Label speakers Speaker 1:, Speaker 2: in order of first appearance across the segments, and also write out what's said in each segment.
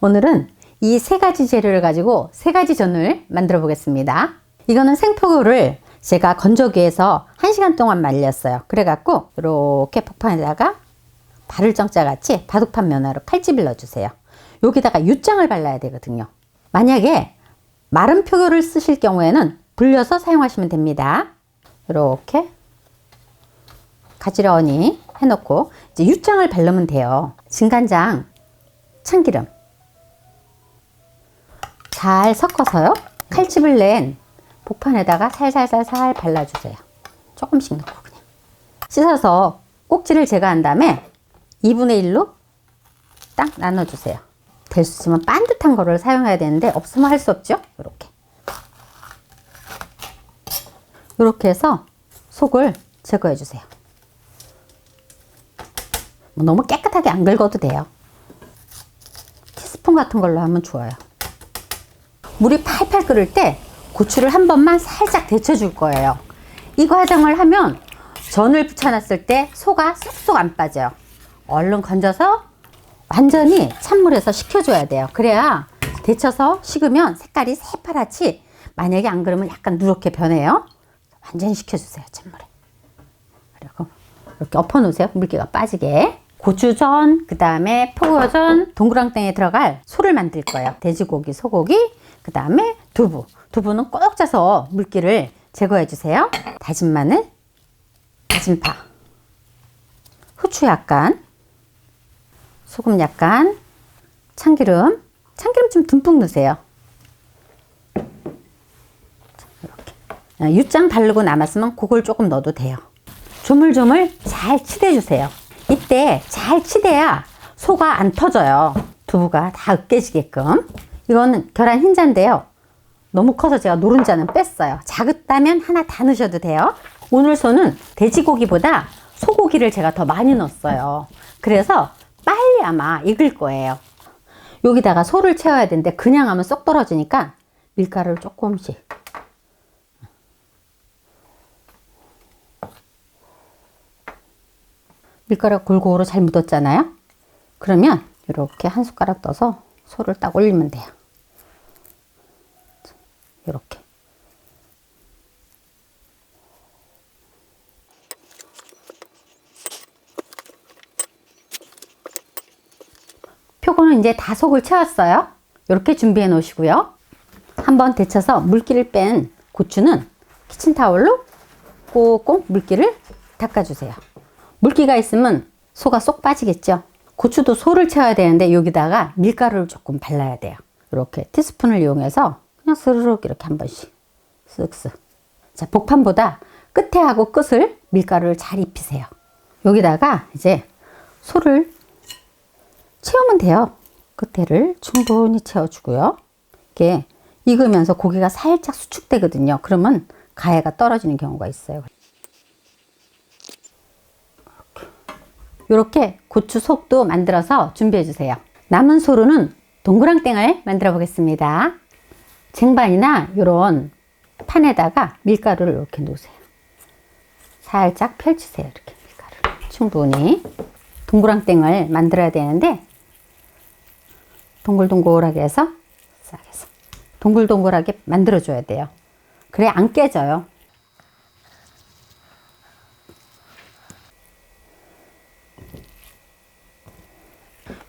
Speaker 1: 오늘은 이 세 가지 재료를 가지고 세 가지 전을 만들어 보겠습니다. 이거는 생포구를 제가 건조기에서 1시간 동안 말렸어요. 그래갖고 이렇게 폭판에다가 발을 정자 같이 바둑판 면화로 칼집을 넣어주세요. 여기다가 유장을 발라야 되거든요. 만약에 마른 표고를 쓰실 경우에는 불려서 사용하시면 됩니다. 이렇게 가지런히 해놓고 이제 유장을 바르면 돼요. 진간장, 참기름 잘 섞어서요. 칼집을 낸 복판에다가 살살살살 발라주세요. 조금씩 넣고 그냥 씻어서 꼭지를 제거한 다음에 2분의 1로 딱 나눠주세요. 될 수 있으면 반듯한 거를 사용해야 되는데 없으면 할 수 없죠. 이렇게 이렇게 해서 속을 제거해 주세요. 뭐 너무 깨끗하게 안 긁어도 돼요. 티스푼 같은 걸로 하면 좋아요. 물이 팔팔 끓을 때 고추를 한 번만 살짝 데쳐 줄 거예요. 이 과정을 하면 전을 부쳐놨을 때 소가 쏙쏙 안 빠져요. 얼른 건져서 완전히 찬물에서 식혀줘야 돼요. 그래야 데쳐서 식으면 색깔이 새파랗지 만약에 안 그러면 약간 누렇게 변해요. 완전히 식혀주세요. 찬물에. 그리고 이렇게 엎어놓으세요. 물기가 빠지게. 고추전, 그 다음에 포거전, 동그랑땡에 들어갈 소를 만들 거예요. 돼지고기, 소고기, 그 다음에 두부. 두부는 꼭 짜서 물기를 제거해 주세요. 다진 마늘, 다진 파, 후추 약간, 소금 약간, 참기름, 참기름 좀 듬뿍 넣으세요. 이렇게. 유장 바르고 남았으면 그걸 조금 넣어도 돼요. 조물조물 잘 치대 주세요. 이때 잘 치대야 소가 안 터져요. 두부가 다 으깨지게끔. 이거는 계란 흰자인데요. 너무 커서 제가 노른자는 뺐어요. 작았다면 하나 다 넣으셔도 돼요. 오늘 소는 돼지고기보다 소고기를 제가 더 많이 넣었어요. 그래서 빨리 아마 익을 거예요. 여기다가 소를 채워야 되는데 그냥 하면 쏙 떨어지니까 밀가루를 조금씩 밀가루 골고루 잘 묻었잖아요. 그러면 이렇게 한 숟가락 떠서 소를 딱 올리면 돼요. 이렇게. 표고는 이제 다 속을 채웠어요. 이렇게 준비해 놓으시고요. 한번 데쳐서 물기를 뺀 고추는 키친타올로 꼭꼭 물기를 닦아주세요. 물기가 있으면 소가 쏙 빠지겠죠. 고추도 소를 채워야 되는데 여기다가 밀가루를 조금 발라야 돼요. 이렇게 티스푼을 이용해서 그냥 스르륵 이렇게 한 번씩 쓱쓱. 자, 복판보다 끝에 하고 끝을 밀가루를 잘 입히세요. 여기다가 이제 소를 채우면 돼요. 끝에를 충분히 채워주고요. 이게 익으면서 고기가 살짝 수축되거든요. 그러면 가해가 떨어지는 경우가 있어요. 이렇게 고추 속도 만들어서 준비해 주세요. 남은 소로는 동그랑땡을 만들어 보겠습니다. 쟁반이나 이런 판에다가 밀가루를 이렇게 놓으세요. 살짝 펼치세요. 이렇게 밀가루를. 충분히 동그랑땡을 만들어야 되는데 동글동글하게 해서 싹 해서 동글동글하게 만들어 줘야 돼요. 그래 안 깨져요.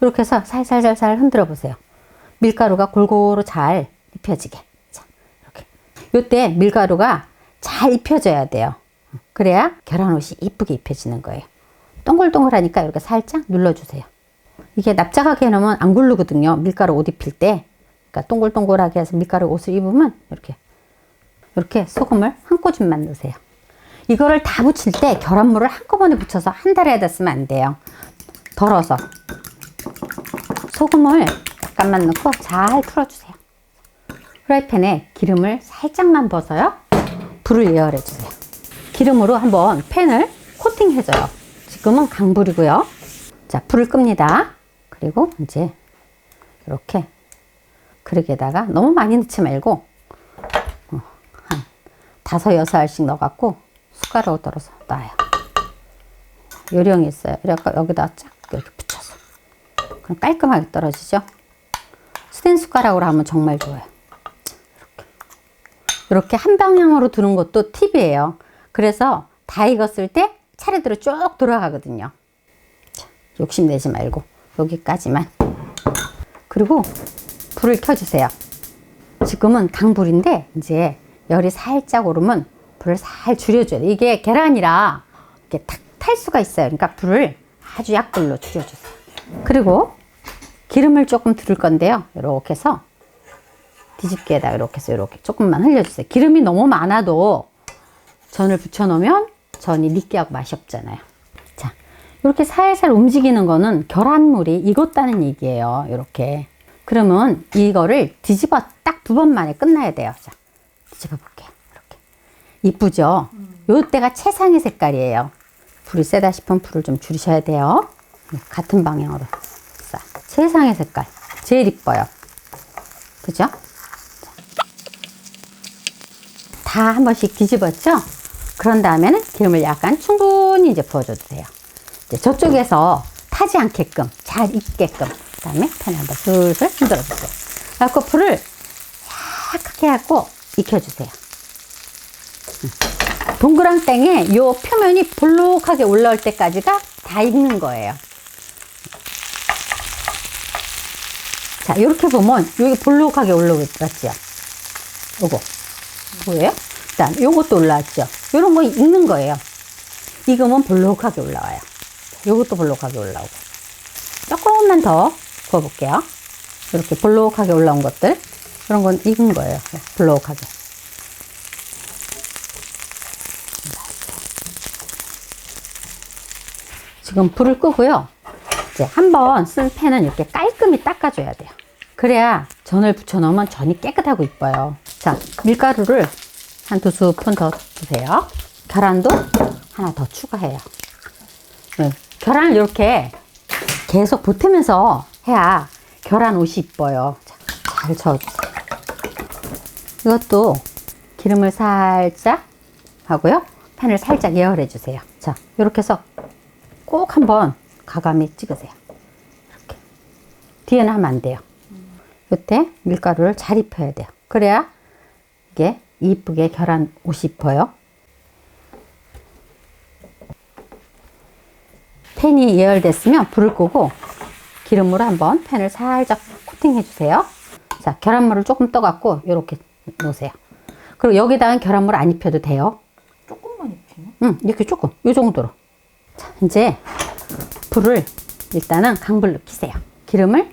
Speaker 1: 이렇게 해서 살살살살 흔들어 보세요. 밀가루가 골고루 잘 입혀지게. 자, 이렇게. 요때 밀가루가 잘 입혀져야 돼요. 그래야 계란옷이 이쁘게 입혀지는 거예요. 동글동글하니까 이렇게 살짝 눌러주세요. 이게 납작하게 해놓으면 안 굴르거든요. 밀가루 옷 입힐 때. 그러니까 동글동글하게 해서 밀가루 옷을 입으면 이렇게 이렇게 소금을 한 꼬집만 넣으세요. 이거를 다 붙일 때 계란물을 한꺼번에 붙여서 한 달에 쓰면 안 돼요. 덜어서 소금을 약간만 넣고 잘 풀어주세요. 프라이팬에 기름을 살짝만 벗어요. 불을 예열해 주세요. 기름으로 한번 팬을 코팅해 줘요. 지금은 강불이고요. 자, 불을 끕니다. 그리고 이제 이렇게 그릇에다가 너무 많이 넣지 말고 어, 한 다섯 여섯 알씩 넣어갖고 숟가락으로 떨어서 놔요. 요령이 있어요. 이렇게 여기다 쫙 이렇게 붙여서 그럼 깔끔하게 떨어지죠. 스텐 숟가락으로 하면 정말 좋아요. 이렇게 한 방향으로 두는 것도 팁이에요. 그래서 다 익었을 때 차례대로 쭉 돌아가거든요. 자, 욕심내지 말고 여기까지만. 그리고 불을 켜주세요. 지금은 강불인데 이제 열이 살짝 오르면 불을 살 줄여줘야 돼. 이게 계란이라 이렇게 탁 탈 수가 있어요. 그러니까 불을 아주 약불로 줄여주세요. 그리고 기름을 조금 두를 건데요. 이렇게 해서 뒤집개에다 이렇게 해서 이렇게 조금만 흘려주세요. 기름이 너무 많아도 전을 붙여놓으면 전이 느끼하고 맛이 없잖아요. 자, 이렇게 살살 움직이는 거는 계란물이 익었다는 얘기예요. 이렇게. 그러면 이거를 뒤집어 딱 두 번 만에 끝나야 돼요. 자, 뒤집어 볼게요. 이렇게. 이쁘죠? 요때가 최상의 색깔이에요. 불이 세다 싶으면 불을 좀 줄이셔야 돼요. 네, 같은 방향으로. 자, 최상의 색깔. 제일 이뻐요. 그죠? 다 한 번씩 뒤집었죠? 그런 다음에는 기름을 약간 충분히 이제 부어줘도 돼요. 이제 저쪽에서 타지 않게끔 잘 익게끔 그 다음에 팬에 한번 슬슬 흔들어 주세요. 그래서 불을 약하게 하고 익혀주세요. 음. 동그랑땡에 요 표면이 볼록하게 올라올 때까지가 다 익는 거예요. 자, 이렇게 보면 여기 볼록하게 올라왔죠? 요거. 뭐예요? 일단 요것도 올라왔죠? 요런 거 익는 거예요. 익으면 볼록하게 올라와요. 요것도 볼록하게 올라오고. 조금만 더 구워볼게요. 이렇게 볼록하게 올라온 것들. 그런 건 익은 거예요. 볼록하게. 지금 불을 끄고요. 이제 한번 쓴 팬은 이렇게 깔끔히 닦아줘야 돼요. 그래야 전을 붙여놓으면 전이 깨끗하고 이뻐요. 자, 밀가루를 한 두 스푼 더 주세요. 계란도 하나 더 추가해요. 네, 계란을 이렇게 계속 보태면서 해야 계란 옷이 이뻐요. 자, 잘 저어주세요. 이것도 기름을 살짝 하고요. 팬을 살짝 예열해 주세요. 자, 이렇게 해서 꼭 한번 가감히 찍으세요. 이렇게. 뒤에는 하면 안 돼요. 끝에 밀가루를 잘 입혀야 돼요. 그래야 이게 이쁘게 계란 옷이 입어요. 팬이 예열됐으면 불을 끄고 기름으로 한번 팬을 살짝 코팅해 주세요. 자, 계란물을 조금 떠갖고 이렇게 놓으세요. 그리고 여기다가 계란물 안 입혀도 돼요.
Speaker 2: 조금만 입히나?
Speaker 1: 응, 이렇게 조금, 이 정도로. 자, 이제 불을 일단은 강불로 키세요. 기름을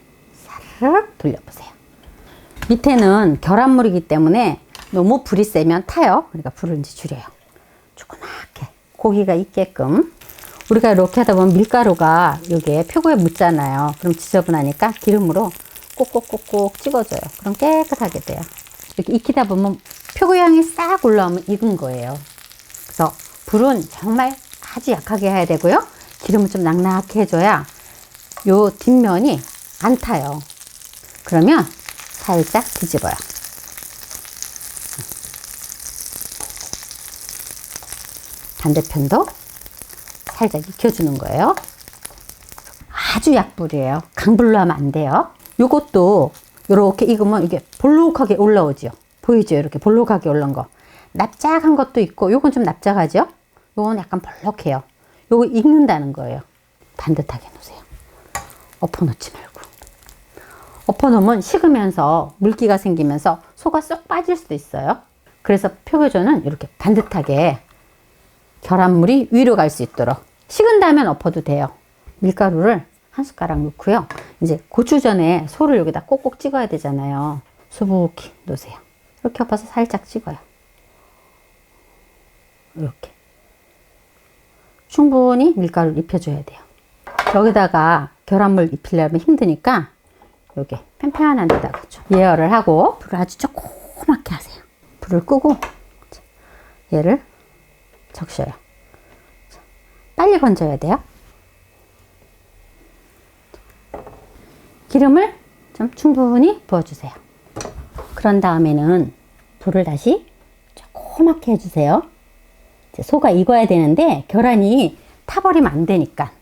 Speaker 1: 사르륵 돌려보세요. 밑에는 계란물이기 때문에 너무 불이 세면 타요. 그러니까 불을 이제 줄여요. 조그맣게 고기가 있게끔. 우리가 이렇게 하다 보면 밀가루가 여기에 표고에 묻잖아요. 그럼 지저분하니까 기름으로 꼭꼭꼭꼭 찍어줘요. 그럼 깨끗하게 돼요. 이렇게 익히다 보면 표고 향이 싹 올라오면 익은 거예요. 그래서 불은 정말 아주 약하게 해야 되고요. 기름을 좀 낭낭하게 해줘야 요 뒷면이 안 타요. 그러면 살짝 뒤집어요. 반대편도 살짝 익혀주는 거예요. 아주 약불이에요. 강불로 하면 안 돼요. 요것도 이렇게 익으면 이게 볼록하게 올라오죠. 보이죠? 이렇게 볼록하게 올라온 거. 납작한 것도 있고, 요건 좀 납작하죠? 요건 약간 볼록해요. 요거 익는다는 거예요. 반듯하게 놓으세요. 엎어놓지 말고. 엎어놓으면 식으면서 물기가 생기면서 소가 쏙 빠질 수도 있어요. 그래서 표교전은 이렇게 반듯하게 계란물이 위로 갈 수 있도록 식은 다음에 엎어도 돼요. 밀가루를 한 숟가락 넣고요. 이제 고추전에 소를 여기다 꼭꼭 찍어야 되잖아요. 수북히 놓으세요. 이렇게 엎어서 살짝 찍어요. 이렇게. 충분히 밀가루를 입혀줘야 돼요. 여기다가 계란물 입히려면 힘드니까 여기 팽팽한 데다가 좀 예열을 하고 불을 아주 조그맣게 하세요. 불을 끄고 얘를 적셔요. 빨리 건져야 돼요. 기름을 좀 충분히 부어주세요. 그런 다음에는 불을 다시 조그맣게 해주세요. 소가 익어야 되는데 계란이 타버리면 안 되니까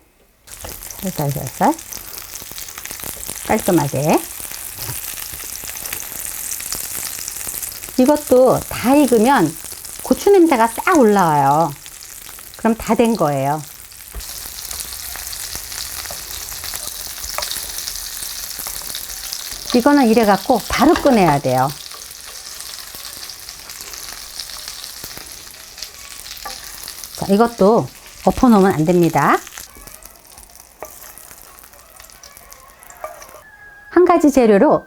Speaker 1: 살살살살 깔끔하게 이것도 다 익으면 고추 냄새가 싹 올라와요. 그럼 다 된 거예요. 이거는 이래 갖고 바로 꺼내야 돼요. 자, 이것도 엎어 놓으면 안 됩니다. 한 가지 재료로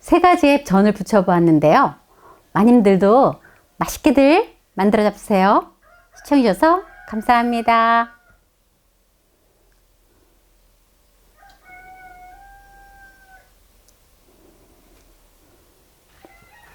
Speaker 1: 세 가지의 전을 부쳐 보았는데요. 마님들도 맛있게들 만들어 잡으세요. 시청해주셔서 감사합니다.